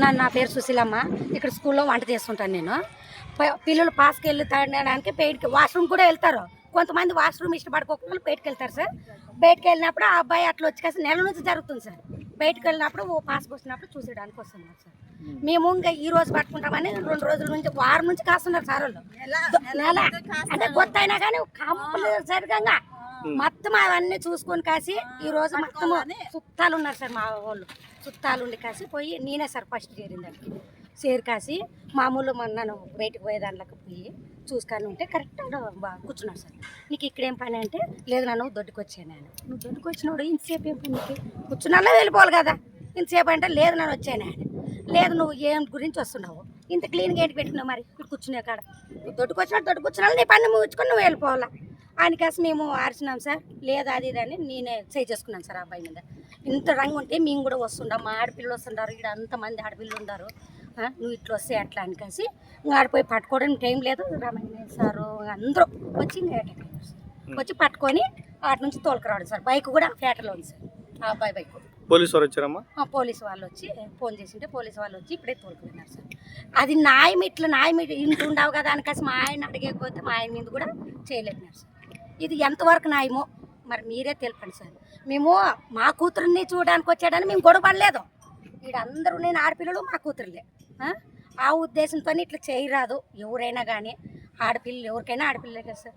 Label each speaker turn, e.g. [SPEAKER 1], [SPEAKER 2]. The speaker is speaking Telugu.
[SPEAKER 1] నా నా పేరు సుశీలమ్మ. ఇక్కడ స్కూల్లో వంట చేస్తుంటాను నేను. పిల్లలు పాస్కి వెళ్ళి తాగడానికి బయటికి వాష్రూమ్ కూడా వెళ్తారు. కొంతమంది వాష్రూమ్ ఇష్టపడుకోకుండా బయటకు వెళ్తారు సార్. బయటకు వెళ్ళినప్పుడు ఆ అబ్బాయి అట్లా వచ్చి కాస్త నెల నుంచి జరుగుతుంది సార్. బయటకు వెళ్ళినప్పుడు ఓ పాస్ వచ్చినప్పుడు చూసేయడానికి వస్తున్నారు సార్. మేము ఇంకా ఈ రోజు పట్టుకుంటామని రెండు రోజుల నుంచి వారం నుంచి కాస్తున్నారు సార్ వాళ్ళు. నెల అంటే కొత్త అయినా కానీ కంపల్సరిగా మొత్తం అవన్నీ చూసుకొని కాసి ఈ రోజు మొత్తం చుట్టాలు ఉన్నారు సార్ మా వాళ్ళు. చుట్టాలు ఉండి కాసి పోయి నేనే సార్ ఫస్ట్ చేరింది దానికి చేరి కాసి మామూలు మొన్న నన్ను బయటకు పోయే దాంట్లోకి పోయి చూసుకొని ఉంటే కరెక్ట్ కూర్చున్నాడు సార్. నీకు ఇక్కడేం పని అంటే లేదు నన్ను దొడ్డుకు వచ్చాను నేను నువ్వు దొడ్డుకు వచ్చినప్పుడు ఇంతసేపు ఏం పని నీకు? కూర్చున్నా వెళ్ళిపోవాలి కదా? ఇంతసేపు అంటే లేదు నన్ను వచ్చాను ఆయన లేదు నువ్వు ఏం గురించి వస్తున్నావు? ఇంత క్లీన్గా ఏంటి పెట్టినావు మరి? ఇక్కడ కూర్చునే కాడ. నువ్వు దొడ్డుకు వచ్చినట్టు దొడ్డుకు వచ్చినా నీ పని ముగించుకొని నువ్వు వెళ్ళిపోవాలా? ఆయనకేసి మేము ఆర్చినాం సార్. లేదు అది ఇది అని నేనే సే చేసుకున్నాను సార్ ఆ అబ్బాయి మీద. ఇంత రంగు ఉంటే మేము కూడా వస్తుంటాం. మా ఆడపిల్లలు వస్తుంటారు. ఇక్కడ అంతమంది ఆడపిల్లలు ఉన్నారు నువ్వు ఇట్లా వస్తే అట్లా అనికేసి ఇంకా ఆడిపోయి పట్టుకోవడానికి టైం లేదు. రమణ సారు అందరూ వచ్చి. వచ్చి పట్టుకొని అటు నుంచి తోలుకురాడు సార్. బైక్ కూడా పేటలో ఉంది సార్. ఆ అబ్బాయి బైక్.
[SPEAKER 2] పోలీసు వారు వచ్చారమ్మా?
[SPEAKER 1] పోలీసు వాళ్ళు వచ్చి ఫోన్ చేసింటే పోలీసు వాళ్ళు వచ్చి ఇప్పుడే తోలుకున్నారు సార్. అది న్యాయం ఇట్లా న్యాయం ఇట్లా ఉండవు కదా అనికేసి మా ఆయన అడిగకపోతే మా ఆయన మీద కూడా చేయలేకపోయినారు సార్. ఇది ఎంతవరకు న్యాయమో మరి మీరే తెలపండి సార్. మేము మా కూతురుని చూడడానికి వచ్చాడని మేము గొడవ పడలేదు. వీడందరూ నేను ఆడపిల్లలు మా కూతురులే. ఆ? ఆ ఉద్దేశంతో ఇట్లా చేయరాదు ఎవరైనా కానీ ఆడపిల్లలు ఎవరికైనా ఆడపిల్లలే కదా సార్.